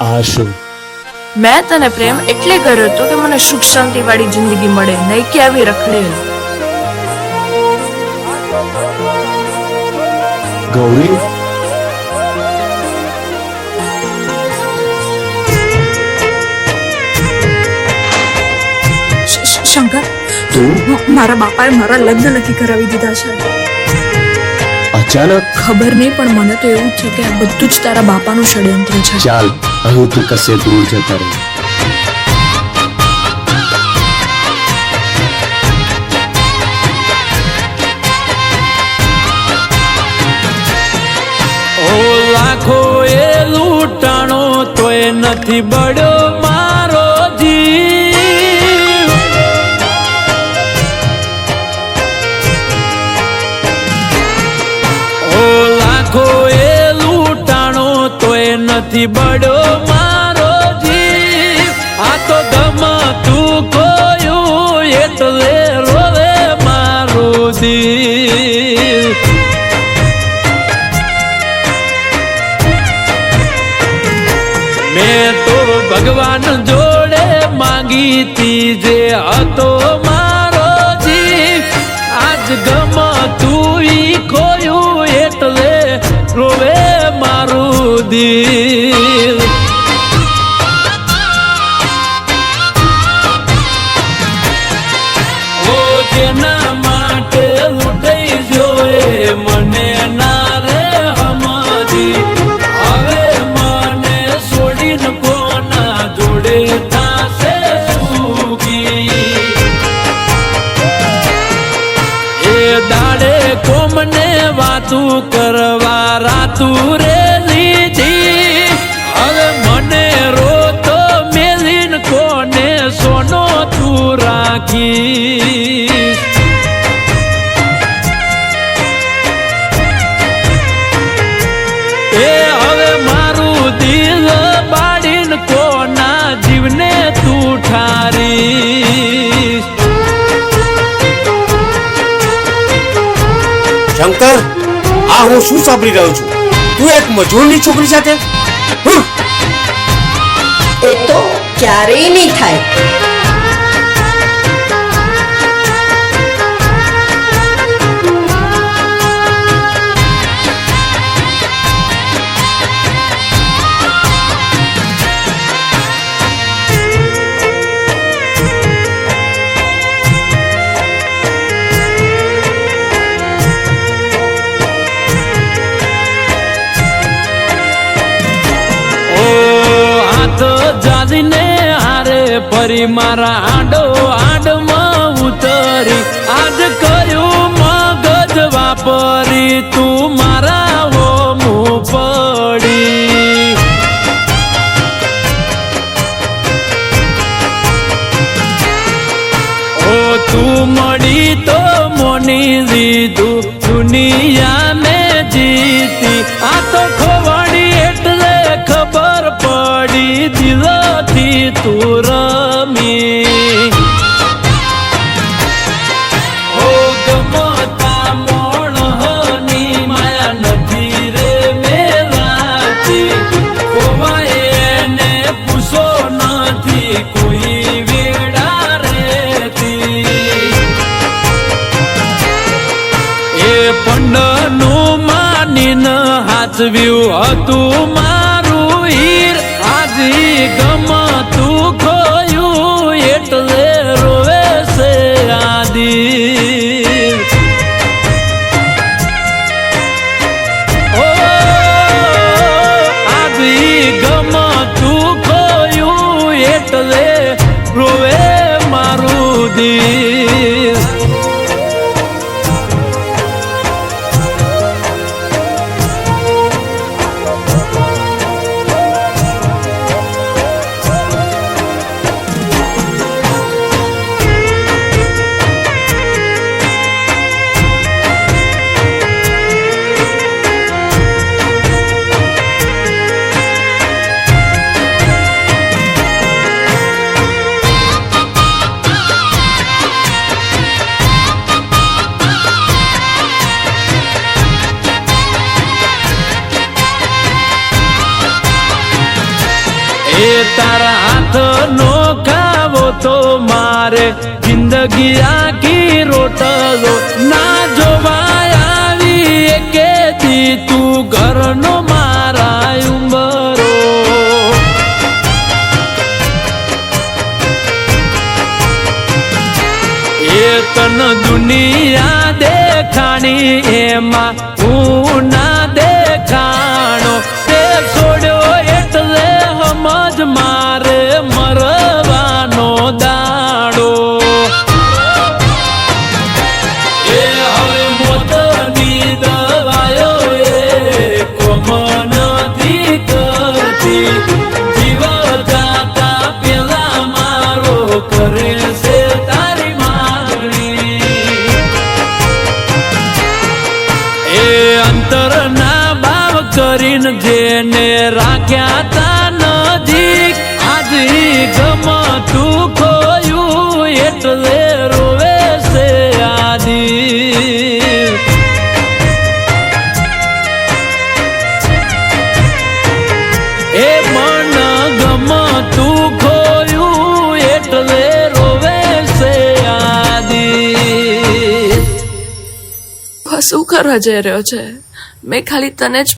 આ શું? મેં તને પ્રેમ એટલે કર્યો હતો કે મને સુખ શાંતિ વાળી જિંદગી મળે નહીં કે આવી રખડેલ. ગૌરી? શંકર તું? મારા બાપાએ મારા લગ્ન નક્કી કરાવી દીધા છે. અચાનક? ખબર નહીં પણ મને તો એવું છે કે આ બધું જ તારા બાપાનું ષડયંત્ર છે. ચાલ. અહીંથી કશે દૂર જતા રહે લાખો એ લૂંટાણો તોય નથી બળ્યો. બળ્યો મારો જીવ. આ તો ગમતું કોયું એટલે રોવે મારું દિલ મેં તો ભગવાન જોડે માંગી તી જે હતો મારો જીવ. આજ ગમા તું ખોયું એટલે રોવે મારું દિલ જેના માટે લૂંટાઈ જોએ મને ના રે હવે મને છોડીને કોના જોડે થાશે સુખી? એ દાડે કોમને વાતું કરવા રાતું રે લીધી? હવે મને રોતો મેલીન કોને સોનો તું રાખી? શંકર, આ હું શું સાંભળી રહ્યો છું? તું એક મજૂરની છોકરી સાથે! એ તો ક્યારેય નહીં થાય. હાથ જાજીને હારે ફરી મારા આડો આડમાં ઉતરી. આજ કર્યું મગજ વાપરી, તું મારા હોમું પડી. ઓ તું મળી તો મોની દીધું મેં જીતી. આ તો હાચવ્યું હતું મારું હીર. આજી ગમતું તારા હાથ નો ખાવો તો મારે જિંદગી આખી રોટલો ના જોવાય આવી દી તું ઘરનો મારા ઉંબરો. એ તન દુનિયા દેખાણી, એમાં હું ના રાખ્યા તા નજીક. આજી ગમતું ખોયું એટલે રોવે છે આદિ એ મન ગમતું ખોયું એટલે રોવે છે હવે શું કરવા જઈ રહ્યો છે? મેં ખાલી તને જ